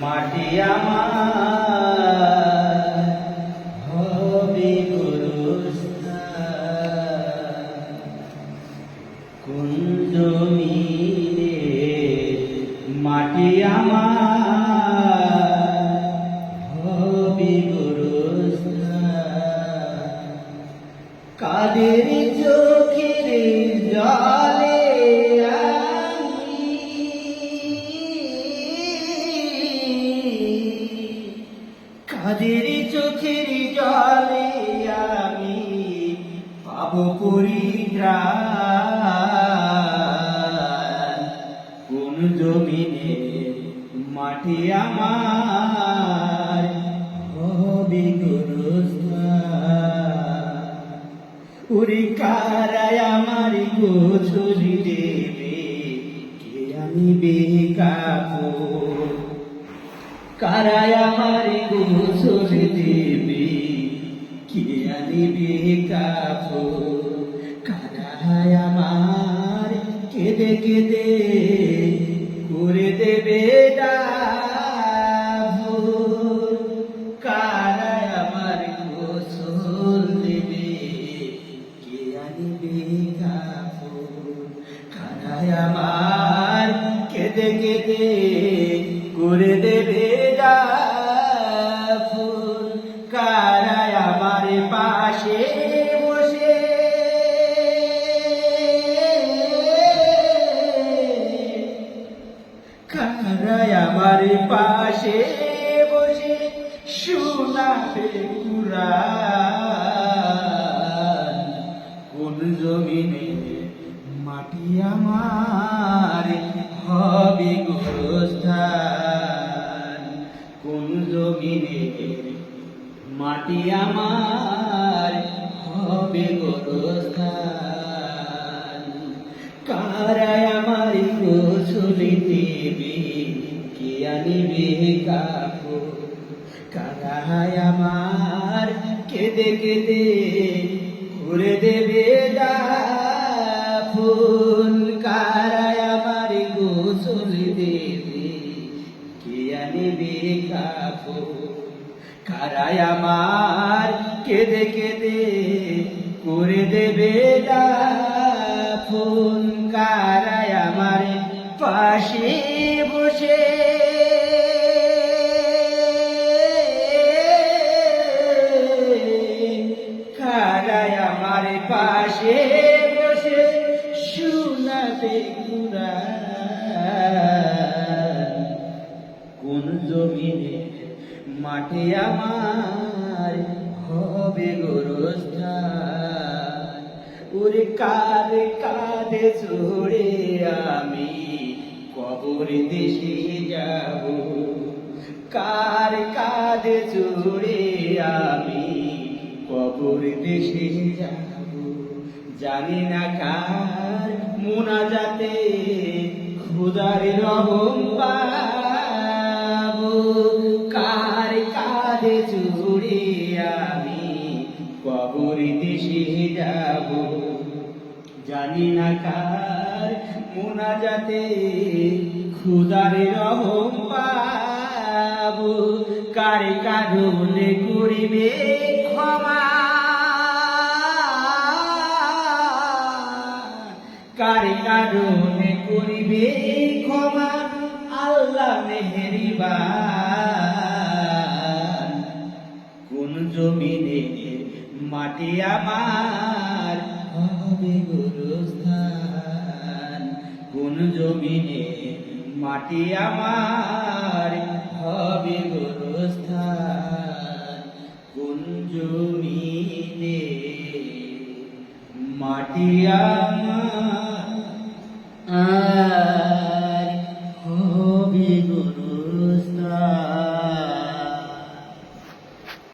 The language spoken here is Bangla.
মাটি আমার। কাদের চোখের জলে আমি পাব পরিত্রাণ কোন জমিনে মাটি আমার হবে ওরে কারায় আমার গোছল দেবে, কে আমি বেকাবো কারায় আমার গোছল দেবে কে কারায় আমার কেঁদে কেঁদে করে দেবে কারায় গোসল দেবে আনিবে কাপড়? কেঁদে কেঁদে কারায় আমার পাশে বসে শোনাবে কুরআন। কোন জমিনে মাটি আমার হবে গোরস্থান কোন জমিনে মাটি আমার হবে গোরস্থান দেবে কে আনিবে কাপড় কারায় আমার কেঁদে কেঁদে করে দেবে ফুল কারায় আমার গোসলি দেবে কে আনিবে কাপড় কারায় আমার কেঁদে কেঁদে করে দেবে ফুল পাশে বসে। কারায় আমার পাশে বসে শোনাবে কুরআন কোন জমিনে মাঠে আমার হবে গোরস্থান ওরে কাঁধে কাঁধে চড়ে আমি কবর দেশে যাব? কার কাঁধে চড়ে আমি কবর দেশে যাব? জানি না কার মোনা যাতে খুদার রহম পাবো। কার কাঁধে চড়ে জানি না কার মোনাজাতে খুদার রহম পাবো। কার কারণে করিবে ক্ষমা? কার কারণে করিবে ক্ষমা? আল্লাহ মেহেরিবা কোন জমিনে মাটি আমার জমিনে মাটি আমার হবে গুরুস্থান। কোন জমিনে মাটি আমার?